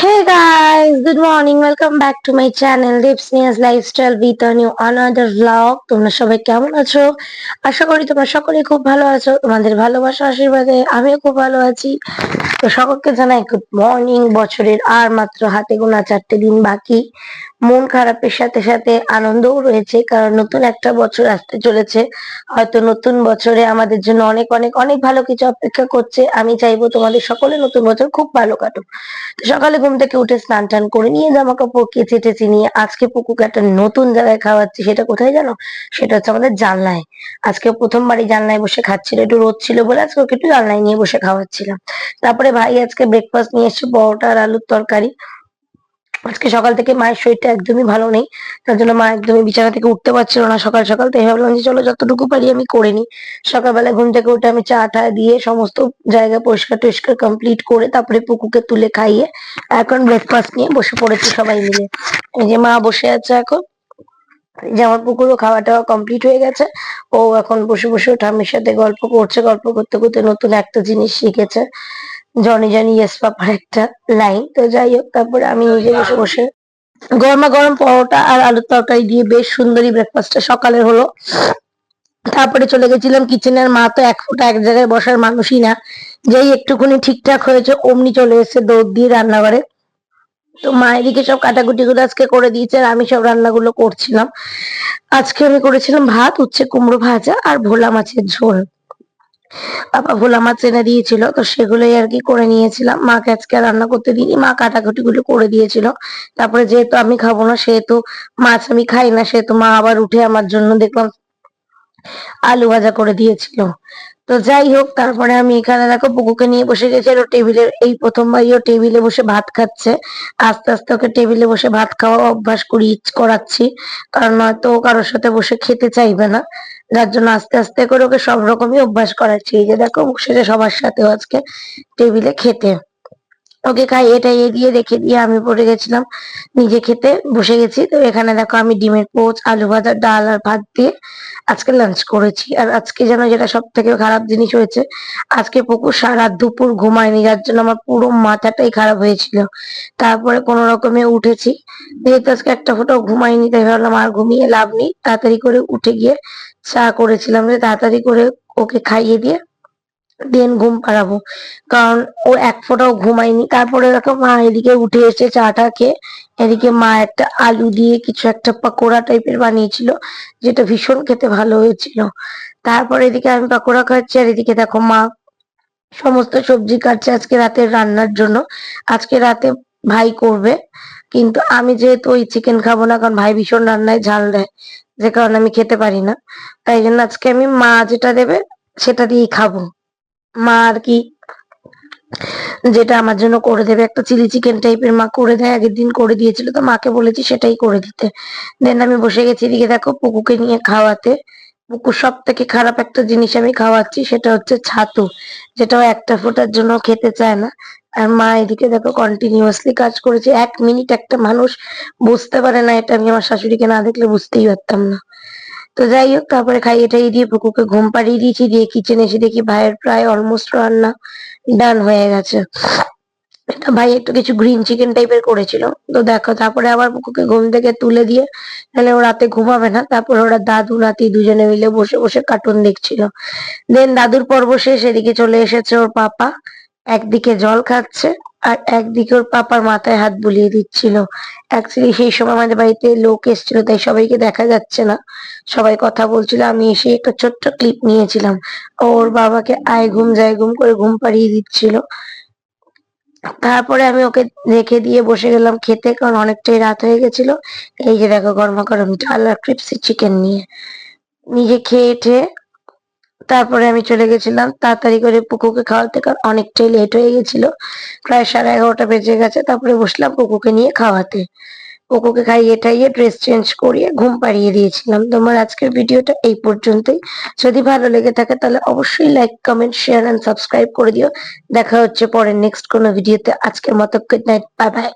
Hey guys, good morning. Welcome back to my channel Dipsnia's Lifestyle with a new, another vlog. তোমরা সবাই কেমন আছো? আশা করি তোমরা সকলেই খুব ভালো আছো। তোমাদের ভালোবাসা, আশীর্বাদে আমিও খুব ভালো আছি। তো সকলকে জানাই গুড মর্নিং বছরের আর মাত্র হাতে গোনা চারটে দিন বাকি। মন খারাপের সাথে সাথে আনন্দও রয়েছে, কারণ নতুন একটা বছর আসতে চলেছে। হয়তো নতুন বছরে আমাদের জন্য অনেক অনেক অনেক ভালো কিছু অপেক্ষা করছে। আমি চাইব তোমাদের সকলে নতুন বছর খুব ভালো কাটুক। সকালে ঘুম থেকে উঠে স্নান টান করে নিয়ে জামা কাপড় কেচে টেচে নিয়ে আজকে পুকুকে একটা নতুন জায়গায় খাওয়াচ্ছি, সেটা কোথায় জানো? সেটা হচ্ছে আমাদের জানলায়। আজকে প্রথমবারই জানলায় বসে খাচ্ছিল, একটু রোদ ছিল বলে আজকে ওকে একটু জানলায় নিয়ে বসে খাওয়াচ্ছিলাম। তারপরে ভাই আজকে ব্রেকফাস্ট নিয়ে এসছে পরোটা আর আলুর তরকারি। আজকে সকাল থেকে মায়ের শরীরটা একদমই ভালো নেই। তার জন্য মা একদমই বিছানা থেকে উঠতে পারছিল না সকাল সকাল, তাই ভাবলাম যে চলো যতটুকু পারি আমি করে নিই। সকালবেলা ঘুম থেকে উঠে আমি চা টা দিয়ে সমস্ত জায়গা পরিষ্কার টরিষ্কার কমপ্লিট করে তারপরে পুকুকে তুলে খাইয়ে এখন ব্রেকফাস্ট নিয়ে বসে পড়েছি সবাই মিলে। এই যে মা বসে আছে এখন। যে আমার পুকুরও খাওয়া টাওয়া কমপ্লিট হয়ে গেছে। ও এখন বসে বসে ঠাম্মির সাথে গল্প করছে, গল্প করতে করতে নতুন একটা জিনিস শিখেছে। জনি জনি ইয়েস পাপার একটা লাইন তো যাই হোক, তারপরে আমি নিজে বসে বসে গরমা গরম পরোটা আর আলুর তরকারি দিয়ে বেশ সুন্দরী ব্রেকফাস্টটা সকালের হলো। তারপরে চলে গেছিলাম কিচেনের মা তো এক ফুটা এক জায়গায় বসার মানুষই না। যেই একটুখানি ঠিকঠাক হয়েছে, অমনি চলে এসেছে দৌড় দিয়ে রান্নাঘরে। তো মা এদিকে সব কাটাকুটি গুলো আজকে করে দিয়েছে আর আমি সব রান্নাগুলো করছিলাম। আজকে আমি করেছিলাম ভাত, উচ্ছে কুমড়ো ভাজা আর ভোলা মাছের ঝোল। বাবা ভোলা মাছ এনে দিয়েছিল, তো সেগুলোই আর কি করে নিয়েছিলাম। মাকে আজকে রান্না করতে দিইনি, মা কাটাকুটি গুলো করে দিয়েছিল। তারপরে যেহেতু আমি খাব না, সেহেতু মাছ আমি খাই না, সেহেতু মা আবার উঠে আমার জন্য দেখলাম আলু ভাজা করে দিয়েছিল। তো যাই হোক, তারপরে আমি এখানে দেখো পুকুকে নিয়ে বসে গেছিল টেবিলে, এই প্রথমবারই ও টেবিলে বসে ভাত খাচ্ছে। আস্তে আস্তে ওকে টেবিলে বসে ভাত খাওয়া অভ্যাস করি, করাচ্ছি, কারণ নয়তো ও কারোর সাথে বসে খেতে চাইবে না। যার জন্য আস্তে আস্তে করে ওকে সব রকমই অভ্যাস করাচ্ছি। এই যে দেখো বসেছে সবার সাথে আজকে টেবিলে খেতে। ওকে খাইয়ে টাইয়ে দিয়ে রেখে দিয়ে আমি পড়ে গেছিলাম। নিজে খেতে বসে গেছি। তো এখানে দেখো আমি ডিমের পোচ, আলু ভাজা, ডাল আর ভাত দিয়ে আজকে লাঞ্চ করেছি। আর আজকে যেন যেটা সব থেকে খারাপ জিনিস হয়েছে, আজকে পুকুর সারা দুপুর ঘুমায়নি, যার জন্য আমার পুরো মাথাটাই খারাপ হয়েছিল। তারপরে কোনো রকমে উঠেছি। যেহেতু আজকে একটা ফোটাও ঘুমাইনি তাই ভাবলাম আর ঘুমিয়ে লাভ নেই। তাড়াতাড়ি করে উঠে গিয়ে চা করেছিলাম। যে তাড়াতাড়ি করে ওকে খাইয়ে দিয়ে দেন ঘুম পাড়াবো। কারণ ও এক ফোঁটাও ঘুমায়নি। তারপরে দেখো মা এদিকে উঠে এসে চাটা খেয়ে, এদিকে মা একটা আলু দিয়ে কিছু একটা পাকোড়া টাইপের বানিয়েছিল, যেটা ভীষণ খেতে ভালো হয়েছিল। তারপরে এদিকে আমি পাকোড়া খাচ্ছি, আর এদিকে দেখো মা সমস্ত সবজি কাটছে আজকে রাতের রান্নার জন্য। আজকে রাতে ভাই করবে, কিন্তু আমি যেহেতু ওই চিকেন খাব না, কারণ ভাই ভীষণ রান্নায় ঝাল দেয়, যে কারণে আমি খেতে পারি না। তাই জন্য আজকে আমি মা যেটা দেবে, সেটা দিয়েই খাব। মা আর কি, যেটা আমার জন্য করে দেবে। একটা চিলি চিকেন টাইপের মা করে দেয়, আগের দিন করে দিয়েছিল তো মাকে বলেছি সেটাই করে দিতে। দেন আমি বসে গেছি, এদিকে দেখো পুকুকে নিয়ে খাওয়াতে। পুকুর সব থেকে খারাপ একটা জিনিস আমি খাওয়াচ্ছি, সেটা হচ্ছে ছাতু, যেটাও একটা ফোটার জন্য খেতে চায় না। আর মা এদিকে দেখো কন্টিনিউয়াসলি কাজ করেছে। এক মিনিট একটা মানুষ বুঝতে পারে না, এটা আমি আমার শাশুড়িকে না দেখলে বুঝতেই পারতাম না। তো যাই হোক, তারপরে খাইয়ে টাইয়ে দিয়ে পুকুকে ঘুম পাড়িয়ে দিয়েছি, দিয়ে কিচেনে এসে দেখি ভাইয়ের প্রায় অলমোস্ট রান্না ডান হয়ে গেছে। ভাই একটু কিছু গ্রিন চিকেন টাইপের করেছিল। তো দেখো, তারপরে আবার পুকুকে ঘুম থেকে তুলে দিয়ে তাহলে ও রাতে ঘুমাবে না। তারপরে ওরা দাদু, নাতি দুজনে মিলে বসে বসে কার্টুন দেখছিল। দেন দাদুর পর্ব শেষ, এদিকে চলে এসেছে ওর পাপা। একদিকে জল খাচ্ছে আর একদিকে ওর পাপার মাথায় হাত বুলিয়ে দিচ্ছিল। অ্যাকচুয়ালি সেই সময় আমাদের বাড়িতে লোক এসেছিল, তাই সবাইকে দেখা যাচ্ছে না। সবাই কথা বলছিল, আমি এসে একটা ছোট্ট ক্লিপ নিয়েছিলাম। ওর বাবাকে আয় ঘুম, যায় ঘুম করে ঘুম পাড়িয়ে দিচ্ছিল। তারপরে আমি ওকে রেখে দিয়ে বসে গেলাম খেতে, কারণ অনেকটাই রাত হয়ে গেছিল। এই যে দেখো, গরমা গরম, ডাল আর ক্রিপসি চিকেন নিয়ে। নিজে খেয়ে ঠেয়ে তারপরে আমি চলে গেছিলাম, তাড়াতাড়ি করে পুকুকে খাওয়াতে, কারণ অনেকটাই লেট হয়ে গেছিল। প্রায় সাড়ে এগারোটা বেজে গেছে, তারপরে বসলাম পুকুকে নিয়ে খাওয়াতে। পুকুকে খাইয়ে টাইয়ে ড্রেস চেঞ্জ করিয়ে ঘুম পাড়িয়ে দিয়েছিলাম। তোমার আজকের ভিডিওটা এই পর্যন্তই। যদি ভালো লেগে থাকে তাহলে অবশ্যই like comment share and subscribe করে দিও। দেখা হচ্ছে পরের নেক্সট কোনো ভিডিওতে। আজকের মতো গুড নাইট বাই বাই